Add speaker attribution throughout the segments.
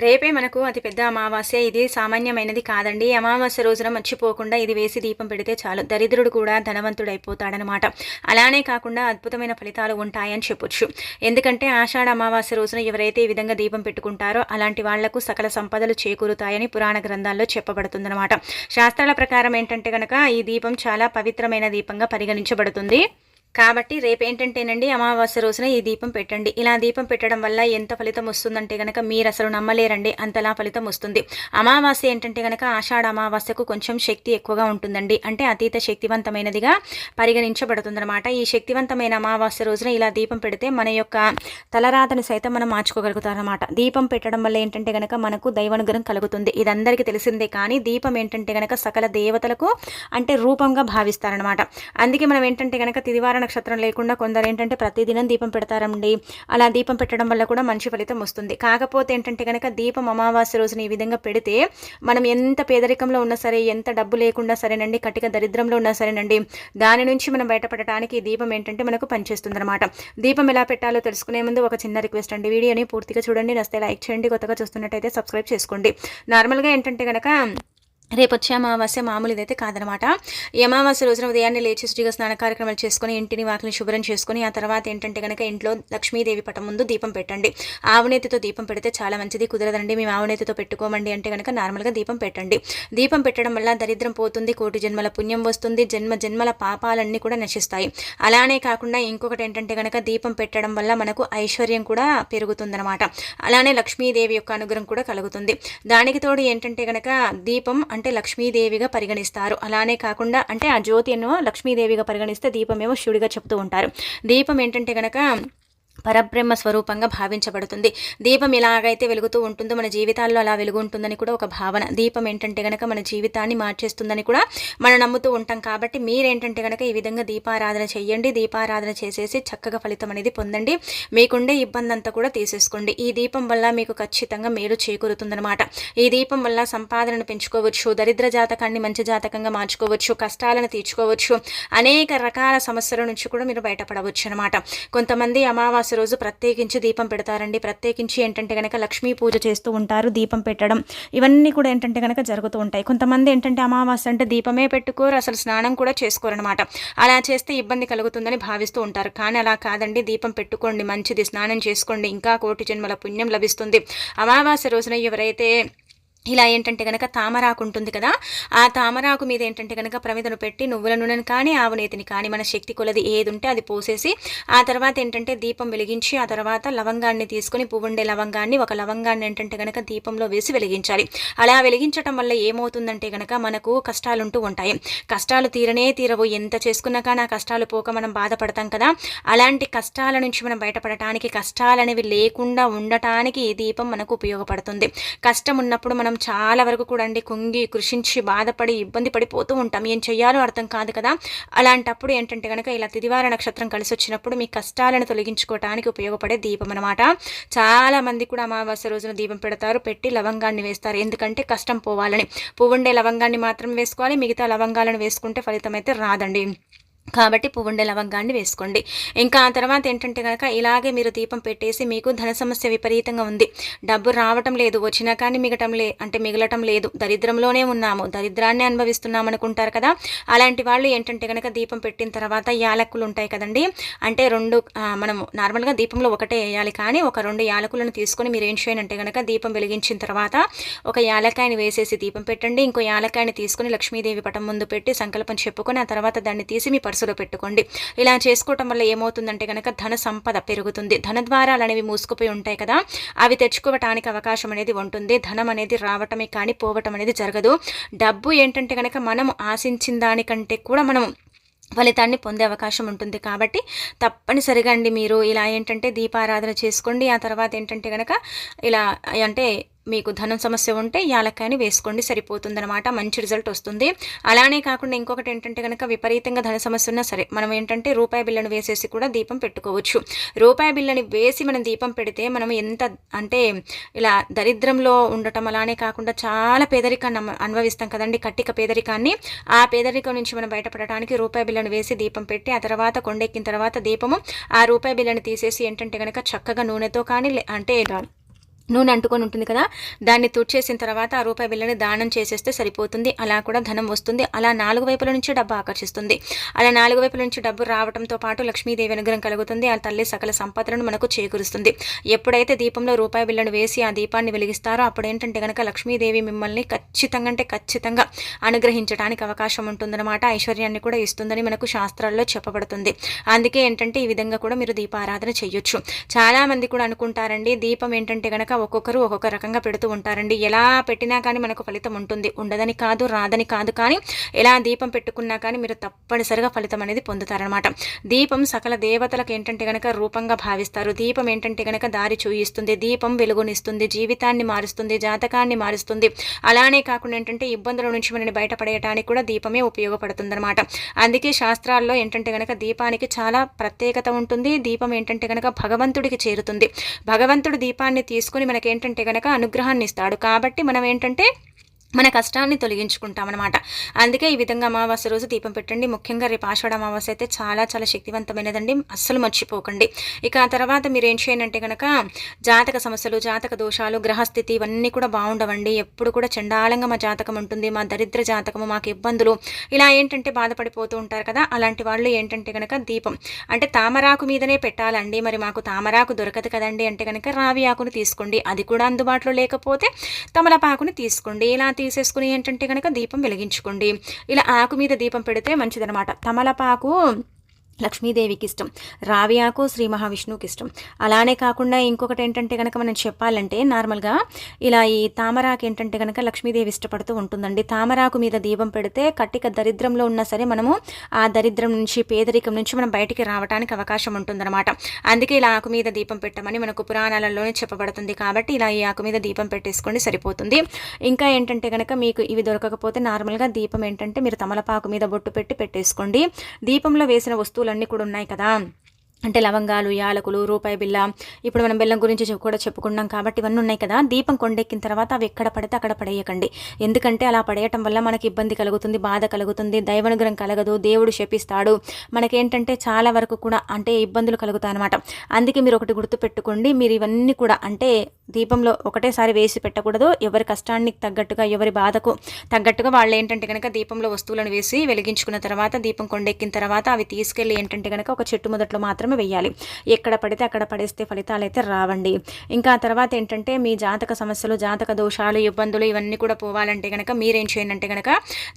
Speaker 1: రేపే మనకు అతిపెద్ద అమావాస్య. ఇది సామాన్యమైనది కాదండి. అమావాస్య రోజున మర్చిపోకుండా ఇది వేసి దీపం పెడితే చాలు. దరిద్రుడు కూడా ధనవంతుడు అయిపోతాడనమాట అలానే కాకుండా అద్భుతమైన ఫలితాలు ఉంటాయని చెప్పొచ్చు. ఎందుకంటే ఆషాఢ అమావాస్య రోజున ఎవరైతే ఈ విధంగా దీపం పెట్టుకుంటారో అలాంటి వాళ్ళకు సకల సంపదలు చేకూరుతాయని పురాణ గ్రంథాల్లో చెప్పబడుతుందన్నమాట శాస్త్రాల ప్రకారం ఏంటంటే కనుక ఈ దీపం చాలా పవిత్రమైన దీపంగా పరిగణించబడుతుంది. కాబట్టి రేపు ఏంటంటేనండి అమావాస్య రోజున ఈ దీపం పెట్టండి. ఇలా దీపం పెట్టడం వల్ల ఎంత ఫలితం వస్తుందంటే గనక మీరు అసలు నమ్మలేరండి. అంతలా ఫలితం వస్తుంది. అమావాస్య ఏంటంటే గనక ఆషాఢ అమావాస్యకు కొంచెం శక్తి ఎక్కువగా ఉంటుందండి. అంటే అతీత శక్తివంతమైనదిగా పరిగణించబడుతుందన్నమాట. ఈ శక్తివంతమైన అమావాస్య రోజున ఇలా దీపం పెడితే మన యొక్క తలరాతను సైతం మనం మార్చుకోగలుగుతారనమాట దీపం పెట్టడం వల్ల ఏంటంటే గనక మనకు దైవానుగ్రహం కలుగుతుంది. ఇది అందరికీ తెలిసిందే కానీ దీపం ఏంటంటే గనక సకల దేవతలకు అంటే రూపంగా భావిస్తారనమాట అందుకే మనం ఏంటంటే గనక తిదివార నక్షత్రం లేకుండా కొందరు ఏంటంటే ప్రతిదినం దీపం పెడతారండి. అలా దీపం పెట్టడం వల్ల కూడా మంచి ఫలితం వస్తుంది. కాకపోతే ఏంటంటే కనుక దీపం అమావాస్య రోజున ఈ విధంగా పెడితే మనం ఎంత పేదరికంలో ఉన్నా సరే ఎంత డబ్బు లేకుండా సరేనండి కటిక దరిద్రంలో ఉన్నా సరేనండి దాని నుంచి మనం బయటపడటానికి దీపం ఏంటంటే మనకు పనిచేస్తుంది అనమాట దీపం ఎలా పెట్టాలో తెలుసుకునే ముందు ఒక చిన్న రిక్వెస్ట్ అండి. వీడియోని పూర్తిగా చూడండి. నస్తే లైక్ చేయండి. కొత్తగా చూస్తున్నట్టయితే సబ్స్క్రైబ్ చేసుకోండి. నార్మల్గా ఏంటంటే కనుక రేపు వచ్చే అమావాస్య మామూలు ఇదైతే కాదనమాట. ఈ అమావాస్య రోజున ఉదయాన్నే లేచి శుచిగా స్నాన కార్యక్రమాలు చేసుకుని ఇంటిని వాకిని శుభ్రం చేసుకుని ఆ తర్వాత ఏంటంటే కనుక ఇంట్లో లక్ష్మీదేవి పటం ముందు దీపం పెట్టండి. ఆవునేతితో దీపం పెడితే చాలా మంచిది కుదరదండి. మేము ఆవునేతితో పెట్టుకోమండి అంటే కనుక నార్మల్గా దీపం పెట్టండి. దీపం పెట్టడం వల్ల దరిద్రం పోతుంది కోటి జన్మల పుణ్యం వస్తుంది జన్మ జన్మల పాపాలన్నీ కూడా నశిస్తాయి. అలానే కాకుండా ఇంకొకటి ఏంటంటే కనుక దీపం పెట్టడం వల్ల మనకు ఐశ్వర్యం కూడా పెరుగుతుందనమాట. అలానే లక్ష్మీదేవి యొక్క అనుగ్రహం కూడా కలుగుతుంది. దానికి తోడు ఏంటంటే కనుక దీపం అంటే లక్ష్మీదేవిగా పరిగణిస్తారు. అలానే కాకుండా అంటే ఆ జ్యోతి ఎన్నో లక్ష్మీదేవిగా పరిగణిస్తే దీపం ఏమో శివుడిగా చెప్తూ ఉంటారు. దీపం ఏంటంటే కనుక పరబ్రహ్మ స్వరూపంగా భావించబడుతుంది. దీపం ఎలాగైతే వెలుగుతూ ఉంటుందో. మన జీవితాల్లో అలా వెలుగు ఉంటుందని కూడా ఒక భావన. దీపం ఏంటంటే గనక మన జీవితాన్ని మార్చేస్తుందని కూడా మనం నమ్ముతూ ఉంటాం. కాబట్టి మీరేంటంటే కనుక ఈ విధంగా దీపారాధన చేయండి. దీపారాధన చేసేసి చక్కగా ఫలితం అనేది పొందండి. మీకుండే ఇబ్బంది అంతా కూడా తీసేసుకోండి. ఈ దీపం వల్ల మీకు ఖచ్చితంగా మేలు చేకూరుతుందనమాట ఈ దీపం వల్ల సంపాదనను పెంచుకోవచ్చు. దరిద్ర జాతకాన్ని మంచి జాతకంగా మార్చుకోవచ్చు. కష్టాలను తీర్చుకోవచ్చు. అనేక రకాల సమస్యల నుంచి కూడా మీరు బయటపడవచ్చు అనమాట కొంతమంది అమావాస్య రోజు ప్రత్యేకించి దీపం పెడతారండి. ప్రత్యేకించి ఏంటంటే కనుక లక్ష్మీ పూజ చేస్తూ ఉంటారు దీపం పెట్టడం. ఇవన్నీ కూడా ఏంటంటే కనుక జరుగుతూ ఉంటాయి. కొంతమంది ఏంటంటే అమావాస్య అంటే దీపమే పెట్టుకోరు అసలు స్నానం కూడా చేసుకోరనమాట అలా చేస్తే ఇబ్బంది కలుగుతుందని భావిస్తూ ఉంటారు. కానీ అలా కాదండి. దీపం పెట్టుకోండి మంచిది. స్నానం చేసుకోండి. ఇంకా కోటి జన్మల పుణ్యం లభిస్తుంది. అమావాస్య రోజున ఎవరైతే ఇలా ఏంటంటే కనుక తామరాకు ఉంటుంది కదా ఆ తామరాకు మీద ఏంటంటే కనుక ప్రమిదను పెట్టి నువ్వుల నూనెను కానీ ఆవునేతిని కానీ మన శక్తి కొలది ఏది ఉంటే అది పోసేసి ఆ తర్వాత ఏంటంటే దీపం వెలిగించి ఆ తర్వాత లవంగాన్ని తీసుకొని పువ్వుండే లవంగాన్ని ఒక లవంగాన్ని ఏంటంటే కనుక దీపంలో వేసి వెలిగించాలి. అలా వెలిగించడం వల్ల ఏమవుతుందంటే కనుక మనకు కష్టాలు ఉంటూ ఉంటాయి. కష్టాలు తీరనే తీరవు. ఎంత చేసుకున్నా కానీ ఆ కష్టాలు పోక మనం బాధపడతాం కదా. అలాంటి కష్టాల నుంచి మనం బయటపడటానికి కష్టాలనేవి లేకుండా ఉండటానికి ఈ దీపం మనకు ఉపయోగపడుతుంది. కష్టం ఉన్నప్పుడు మనం చాలా వరకు కూడా అండి కుంగి కృషించి బాధపడి ఇబ్బంది పడిపోతూ ఉంటాం. ఏం చెయ్యాలో అర్థం కాదు కదా. అలాంటప్పుడు ఏంటంటే కనుక ఇలా తిదివార నక్షత్రం కలిసి వచ్చినప్పుడు మీ కష్టాలను తొలగించుకోవటానికి ఉపయోగపడే దీపం అనమాట చాలా మంది కూడా అమావాస్య రోజున దీపం పెడతారు పెట్టి లవంగాన్ని వేస్తారు. ఎందుకంటే కష్టం పోవాలని. పువ్వుండే లవంగాన్ని మాత్రం వేసుకోవాలి మిగతా లవంగాలను వేసుకుంటే ఫలితం అయితే రాదండి. కాబట్టి పువ్వుండే లవంగాన్ని వేసుకోండి. ఇంకా ఆ తర్వాత ఏంటంటే కనుక ఇలాగే మీరు దీపం పెట్టేసి మీకు ధన సమస్య విపరీతంగా ఉంది. డబ్బు రావటం లేదు వచ్చినా కానీ మిగటం లే అంటే మిగలటం లేదు. దరిద్రంలోనే ఉన్నాము. దరిద్రాన్ని అనుభవిస్తున్నాం అనుకుంటారు కదా? అలాంటి వాళ్ళు ఏంటంటే కనుక దీపం పెట్టిన తర్వాత యాలకులు ఉంటాయి కదండి? అంటే రెండు మనము నార్మల్గా దీపంలో ఒకటే వేయాలి. కానీ ఒక రెండు యాలకులను తీసుకొని మీరు ఏం చేయండి అంటే కనుక దీపం వెలిగించిన తర్వాత ఒక యాలకాయని వేసేసి దీపం పెట్టండి. ఇంకో యాలకాయని తీసుకొని లక్ష్మీదేవి పటం ముందు పెట్టి సంకల్పం చెప్పుకొని ఆ తర్వాత దాన్ని తీసి మీ పర్సులో పెట్టుకోండి. ఇలా చేసుకోవటం వల్ల ఏమవుతుందంటే కనుక ధన సంపద పెరుగుతుంది. ధన ద్వారాలు అనేవి మూసుకుపోయి ఉంటాయి కదా. అవి తెచ్చుకోవటానికి అవకాశం అనేది ఉంటుంది. ధనం అనేది రావటమే కానీ పోవటం అనేది జరగదు. డబ్బు ఏంటంటే కనుక మనం ఆశించిన దానికంటే కూడా మనం ఫలితాన్ని పొందే అవకాశం ఉంటుంది కాబట్టి తప్పనిసరిగా అండి మీరు ఇలా ఏంటంటే దీపారాధన చేసుకోండి. ఆ తర్వాత ఏంటంటే కనుక ఇలా అంటే మీకు ధనం సమస్య ఉంటే యాలక్కాయని వేసుకోండి సరిపోతుందనమాట మంచి రిజల్ట్ వస్తుంది. అలానే కాకుండా ఇంకొకటి ఏంటంటే కనుక విపరీతంగా ధన సమస్య ఉన్నా సరే మనం ఏంటంటే రూపాయి బిల్లను వేసేసి కూడా దీపం పెట్టుకోవచ్చు. రూపాయి బిల్లని వేసి మనం దీపం పెడితే మనం ఎంత అంటే ఇలా దరిద్రంలో ఉండటం అలానే కాకుండా చాలా పేదరికాన్ని అనుభవిస్తాం కదండి కట్టిక పేదరికాన్ని. ఆ పేదరికం నుంచి మనం బయటపడటానికి రూపాయి బిల్లను వేసి దీపం పెట్టి ఆ తర్వాత కొండెక్కిన తర్వాత దీపము ఆ రూపాయి బిల్లను తీసేసి ఏంటంటే కనుక చక్కగా నూనెతో కానీ అంటే నూనె అంటుకొని ఉంటుంది కదా దాన్ని తుడిచేసిన తర్వాత ఆ రూపాయి బిల్లని దానం చేసేస్తే సరిపోతుంది. అలా కూడా ధనం వస్తుంది. అలా నాలుగు వైపుల నుంచి డబ్బు ఆకర్షిస్తుంది. అలా నాలుగు వైపుల నుంచి డబ్బు రావడంతో పాటు లక్ష్మీదేవి అనుగ్రహం కలుగుతుంది. ఆ తల్లి సకల సంపదలను మనకు చేకూరుస్తుంది. ఎప్పుడైతే దీపంలో రూపాయి బిల్లను వేసి ఆ దీపాన్ని వెలిగిస్తారో అప్పుడు ఏంటంటే కనుక లక్ష్మీదేవి మిమ్మల్ని ఖచ్చితంగా అంటే ఖచ్చితంగా అనుగ్రహించడానికి అవకాశం ఉంటుందన్నమాట. ఐశ్వర్యాన్ని కూడా ఇస్తుందని మనకు శాస్త్రాల్లో చెప్పబడుతుంది. అందుకే ఏంటంటే ఈ విధంగా కూడా మీరు దీపారాధన చేయొచ్చు. చాలామంది కూడా అనుకుంటారండి దీపం ఏంటంటే కనుక ఒక్కొక్కరు ఒక్కొక్క రకంగా పెడుతూ ఉంటారండి. ఎలా పెట్టినా కానీ మనకు ఫలితం ఉంటుంది. ఉండదని కాదు రాదని కాదు కానీ ఎలా దీపం పెట్టుకున్నా కానీ మీరు తప్పనిసరిగా ఫలితం అనేది పొందుతారనమాట దీపం సకల దేవతలకు ఏంటంటే కనుక రూపంగా భావిస్తారు. దీపం ఏంటంటే కనుక దారి చూయిస్తుంది. దీపం వెలుగునిస్తుంది. జీవితాన్ని మారుస్తుంది. జాతకాన్ని మారుస్తుంది. అలానే కాకుండా ఏంటంటే ఇబ్బందుల నుంచి మనని బయటపడేయడానికి కూడా దీపమే ఉపయోగపడుతుందనమాట అందుకే శాస్త్రాల్లో ఏంటంటే కనుక దీపానికి చాలా ప్రత్యేకత ఉంటుంది. దీపం ఏంటంటే కనుక భగవంతుడికి చేరుతుంది. భగవంతుడు దీపాన్ని తీసుకుని మనకేంటంటే కనుక అనుగ్రహాన్ని ఇస్తాడు కాబట్టి మనం ఏంటంటే మన కష్టాన్ని తొలగించుకుంటామన్నమాట. అందుకే ఈ విధంగా అమావాస్య రోజు దీపం పెట్టండి. ముఖ్యంగా రేపు ఆషాఢ అమావాస్య అయితే చాలా చాలా శక్తివంతమైనదండి. అస్సలు మర్చిపోకండి. ఇక ఆ తర్వాత మీరు ఏం చేయనంటే కనుక జాతక సమస్యలు జాతక దోషాలు గ్రహస్థితి ఇవన్నీ కూడా బాగుండవండి. ఎప్పుడు కూడా చండాలంగా మా జాతకం ఉంటుంది మా దరిద్ర జాతకము మాకు ఇబ్బందులు. ఇలా ఏంటంటే బాధపడిపోతూ ఉంటారు కదా అలాంటి వాళ్ళు ఏంటంటే కనుక దీపం. అంటే తామరాకు మీదనే పెట్టాలండి. మరి మాకు తామరాకు దొరకదు కదండి అంటే కనుక రావి ఆకును తీసుకోండి. అది కూడా అందుబాటులో లేకపోతే తమలపాకుని తీసుకోండి. ఇలా తీసేసుకుని ఏంటంటే కనుక దీపం వెలిగించుకోండి. ఇలా ఆకు మీద దీపం పెడితే మంచిదనమాట తమలపాకు లక్ష్మీదేవికి ఇష్టం రావి ఆకు శ్రీ మహావిష్ణువుకి ఇష్టం అలానే కాకుండా ఇంకొకటి ఏంటంటే కనుక మనం చెప్పాలంటే నార్మల్గా ఇలా ఈ తామరాకు ఏంటంటే కనుక లక్ష్మీదేవి ఇష్టపడుతూ ఉంటుందండి. తామరాకు మీద దీపం పెడితే కట్టిక దరిద్రంలో ఉన్నా సరే మనము ఆ దరిద్రం నుంచి పేదరికం నుంచి మనం బయటికి రావడానికి అవకాశం ఉంటుందన్నమాట. అందుకే ఇలా ఆకు మీద దీపం పెట్టమని మనకు పురాణాలలోనే చెప్పబడుతుంది. కాబట్టి ఇలా ఈ ఆకు మీద దీపం పెట్టేసుకోండి సరిపోతుంది. ఇంకా ఏంటంటే కనుక మీకు ఇవి దొరకకపోతే నార్మల్గా దీపం ఏంటంటే మీరు తమలపాకు మీద బొట్టు పెట్టి పెట్టేసుకోండి. దీపంలో వేసిన వస్తువులు వస్తువులన్నీ కూడా ఉన్నాయి కదా. అంటే లవంగాలు యాలకులు రూపాయి బిల్ల ఇప్పుడు మనం బెల్లం గురించి కూడా చెప్పుకున్నాం కాబట్టి ఇవన్నీ ఉన్నాయి కదా. దీపం కొండెక్కిన తర్వాత అవి ఎక్కడ పడితే అక్కడ పడేయకండి. ఎందుకంటే అలా పడేయటం వల్ల మనకి ఇబ్బంది కలుగుతుంది బాధ కలుగుతుంది దైవనుగ్రహం కలగదు దేవుడు శపిస్తాడు. మనకేంటంటే చాలా వరకు కూడా అంటే ఇబ్బందులు కలుగుతాయి అనమాట అందుకే మీరు ఒకటి గుర్తుపెట్టుకోండి మీరు ఇవన్నీ కూడా అంటే దీపంలో ఒకటేసారి వేసి పెట్టకూడదు. ఎవరి కష్టానికి తగ్గట్టుగా ఎవరి బాధకు తగ్గట్టుగా వాళ్ళు ఏంటంటే కనుక దీపంలో వస్తువులను వేసి వెలిగించుకున్న తర్వాత దీపం కొండెక్కిన తర్వాత అవి తీసుకెళ్ళి ఏంటంటే కనుక ఒక చెట్టు మొదట్లో మాత్రమే వేయాలి. ఎక్కడ పడితే అక్కడ పడేస్తే ఫలితాలు అయితే రావండి. ఇంకా తర్వాత ఏంటంటే మీ జాతక సమస్యలు జాతక దోషాలు ఇబ్బందులు ఇవన్నీ కూడా పోవాలంటే కనుక మీరేం చేయండి కనుక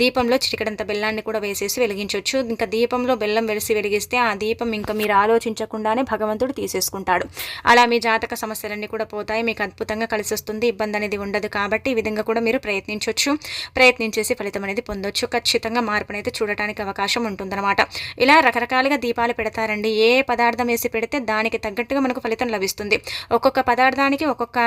Speaker 1: దీపంలో చిటికడంత బెల్లాన్ని కూడా వేసేసి వెలిగించవచ్చు ఇంకా దీపంలో బెల్లం వెలిసి వెలిగిస్తే ఆ దీపం ఇంకా మీరు ఆలోచించకుండానే భగవంతుడు తీసేసుకుంటాడు. అలా మీ జాతక సమస్యలన్నీ కూడా పోతాయి. మీకు అద్భుతంగా కలిసి వస్తుంది ఇబ్బంది అనేది ఉండదు కాబట్టి ఈ విధంగా కూడా మీరు ప్రయత్నించవచ్చు ప్రయత్నించేసి ఫలితం అనేది పొందొచ్చు. ఖచ్చితంగా మార్పునైతే చూడటానికి అవకాశం ఉంటుందన్నమాట. ఇలా రకరకాలుగా దీపాలు పెడతారండి. ఏ పదార్థం వేసి పెడితే దానికి తగ్గట్టుగా మనకు ఫలితం లభిస్తుంది. ఒక్కొక్క పదార్థానికి ఒక్కొక్క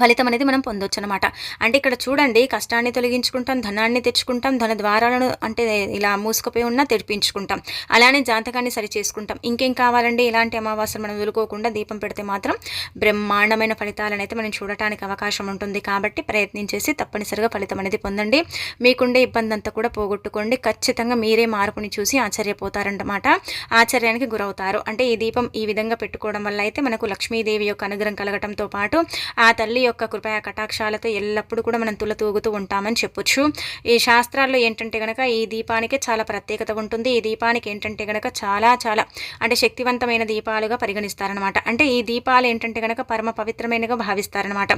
Speaker 1: ఫలితం అనేది మనం పొందొచ్చు అనమాట అంటే ఇక్కడ చూడండి కష్టాన్ని తొలగించుకుంటాం ధనాన్ని తెచ్చుకుంటాం ధన ద్వారాలను అంటే ఇలా మూసుకుపోయి ఉన్నా తెరిపించుకుంటాం. అలానే జాతకాన్ని సరి చేసుకుంటాం. ఇంకేం కావాలండి? ఇలాంటి అమావాస్యలు మనం వదులుకోకుండా దీపం పెడితే మాత్రం బ్రహ్మాండమైన ఫలితాలను అయితే మనం చూడటానికి అవకాశం ఉంటుంది. కాబట్టి ప్రయత్నించేసి తప్పనిసరిగా ఫలితం అనేది పొందండి. మీకుండే ఇబ్బంది అంతా కూడా పోగొట్టుకోండి. ఖచ్చితంగా మీరే మార్పుని చూసి ఆశ్చర్యపోతారన్నమాట. ఆశ్చర్యానికి గురవుతారు. అంటే ఈ దీపం ఈ విధంగా పెట్టుకోవడం వల్ల అయితే మనకు లక్ష్మీదేవి యొక్క అనుగ్రహం కలగటంతో పాటు ఆ తల్లి యొక్క కృపయా కటాక్షాలతో ఎల్లప్పుడూ కూడా మనం తులతూగుతూ ఉంటామని చెప్పొచ్చు. ఈ శాస్త్రాల్లో ఏంటంటే కనుక ఈ దీపానికి చాలా ప్రత్యేకత ఉంటుంది. ఈ దీపానికి ఏంటంటే గనక చాలా చాలా అంటే శక్తివంతమైన దీపాలుగా పరిగణిస్తారనమాట అంటే ఈ దీపాలు ఏంటంటే కనుక పరమ పవిత్రమైనగా భావిస్తారనమాట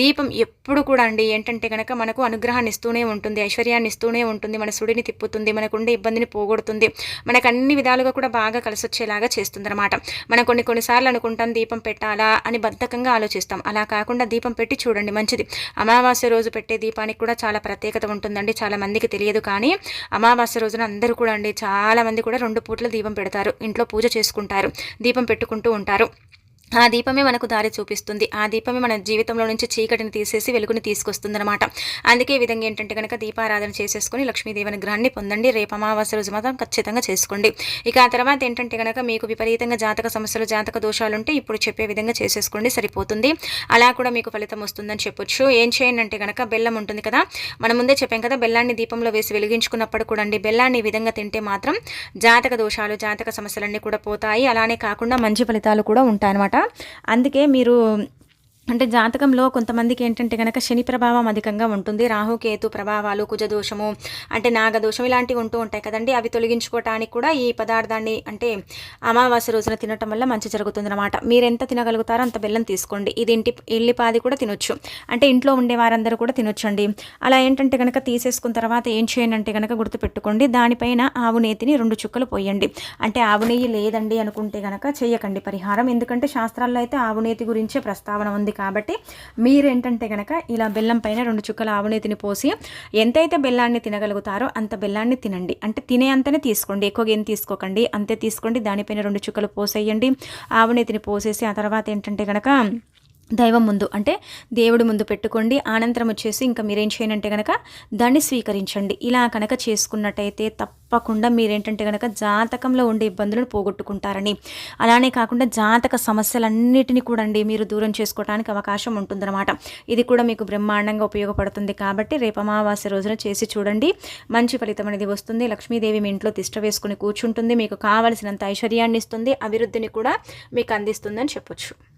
Speaker 1: దీపం ఎప్పుడు కూడా అండి ఏంటంటే గనక మనకు అనుగ్రహాన్ని ఇస్తూనే ఉంటుంది ఐశ్వర్యాన్ని ఇస్తూనే ఉంటుంది మన సుడిని తిప్పుతుంది మనకుండే ఇబ్బందిని పోగొడుతుంది మనకు అన్ని విధాలుగా కూడా బాగా కలిసి వచ్చేలాగా చేస్తుంది అనమాట మనం కొన్ని కొన్నిసార్లు అనుకుంటాం దీపం పెట్టాలా అని బద్ధకంగా ఆలోచిస్తాం. అలా కాకుండా దీపం దీపం పెట్టి చూడండి మంచిది. అమావాస్య రోజు పెట్టే దీపానికి కూడా చాలా ప్రత్యేకత ఉంటుందండి చాలా మందికి తెలియదు కానీ అమావాస్య రోజున అందరూ కూడా అండి చాలా మంది కూడా రెండు పూట్ల దీపం పెడతారు ఇంట్లో పూజ చేసుకుంటారు దీపం పెట్టుకుంటూ ఉంటారు. ఆ దీపమే మనకు దారి చూపిస్తుంది. ఆ దీపమే మన జీవితంలో నుంచి చీకటిని తీసేసి వెలుగుని తీసుకొస్తుందనమాట అందుకే ఈ విధంగా ఏంటంటే కనుక దీపారాధన చేసేసుకుని లక్ష్మీదేవి అనుగ్రహాన్ని పొందండి. రేపు అమావాస్య రోజు మాత్రం ఖచ్చితంగా చేసుకోండి. ఇక ఆ తర్వాత ఏంటంటే కనుక మీకు విపరీతంగా జాతక సమస్యలు జాతక దోషాలు ఉంటే ఇప్పుడు చెప్పే విధంగా చేసేసుకోండి సరిపోతుంది. అలా కూడా మీకు ఫలితం వస్తుందని చెప్పొచ్చు. ఏం చేయండి అంటే కనుక బెల్లం ఉంటుంది కదా మనం ముందే చెప్పాం కదా బెల్లాన్ని దీపంలో వేసి వెలిగించుకున్నప్పుడు కూడా అండి బెల్లాన్ని ఈ విధంగా తింటే మాత్రం జాతక దోషాలు జాతక సమస్యలన్నీ కూడా పోతాయి. అలానే కాకుండా మంచి ఫలితాలు కూడా ఉంటాయన్నమాట. అందుకే మీరు అంటే జాతకంలో కొంతమందికి ఏంటంటే కనుక శని ప్రభావం అధికంగా ఉంటుంది రాహు కేతు ప్రభావాలు కుజదోషము అంటే నాగదోషం ఇలాంటివి ఉంటూ ఉంటాయి కదండి. అవి తొలగించుకోవటానికి కూడా ఈ పదార్థాన్ని అంటే అమావాస్య రోజున తినటం వల్ల మంచి జరుగుతుంది అనమాట మీరు ఎంత తినగలుగుతారో అంత బెల్లం తీసుకోండి. ఇది ఇంటి ఇల్లిపాది కూడా తినొచ్చు. అంటే ఇంట్లో ఉండే వారందరూ కూడా తినొచ్చండి. అలా ఏంటంటే కనుక తీసేసుకున్న తర్వాత ఏం చేయండి అంటే కనుక గుర్తుపెట్టుకోండి. దానిపైన ఆవు నేతిని రెండు చుక్కలు పోయండి. అంటే ఆవు నెయ్యి లేదండి అనుకుంటే కనుక చేయకండి పరిహారం. ఎందుకంటే శాస్త్రాల్లో అయితే ఆవు నేతి గురించే ప్రస్తావన ఉంది. కాబట్టి మీరేంటంటే కనుక ఇలా బెల్లం పైన రెండు చుక్కల ఆవునేతిని పోసి ఎంతైతే బెల్లాన్ని తినగలుగుతారో అంత బెల్లాన్ని తినండి. అంటే తినే అంతనే తీసుకోండి. ఎక్కువగా ఏం తీసుకోకండి. అంతే తీసుకోండి. దానిపైన రెండు చుక్కలు పోసేయండి. ఆవునేతిని పోసేసి ఆ తర్వాత ఏంటంటే కనుక దైవం ముందు అంటే దేవుడి ముందు పెట్టుకోండి అనంతరం వచ్చేసి ఇంకా మీరేం చేయనంటే కనుక దాన్ని స్వీకరించండి. ఇలా కనుక చేసుకున్నట్టయితే తప్పకుండా మీరేంటంటే కనుక జాతకంలో ఉండే ఇబ్బందులను పోగొట్టుకుంటారని. అలానే కాకుండా జాతక సమస్యలన్నిటిని కూడా అండి మీరు దూరం చేసుకోవడానికి అవకాశం ఉంటుందన్నమాట. ఇది కూడా మీకు బ్రహ్మాండంగా ఉపయోగపడుతుంది కాబట్టి రేపు అమావాస్య రోజున చేసి చూడండి. మంచి ఫలితం అనేది వస్తుంది. లక్ష్మీదేవి మీ ఇంట్లో తిష్ట వేసుకుని కూర్చుంటుంది. మీకు కావలసినంత ఐశ్వర్యాన్ని ఇస్తుంది. అభివృద్ధిని కూడా మీకు అందిస్తుందని చెప్పొచ్చు.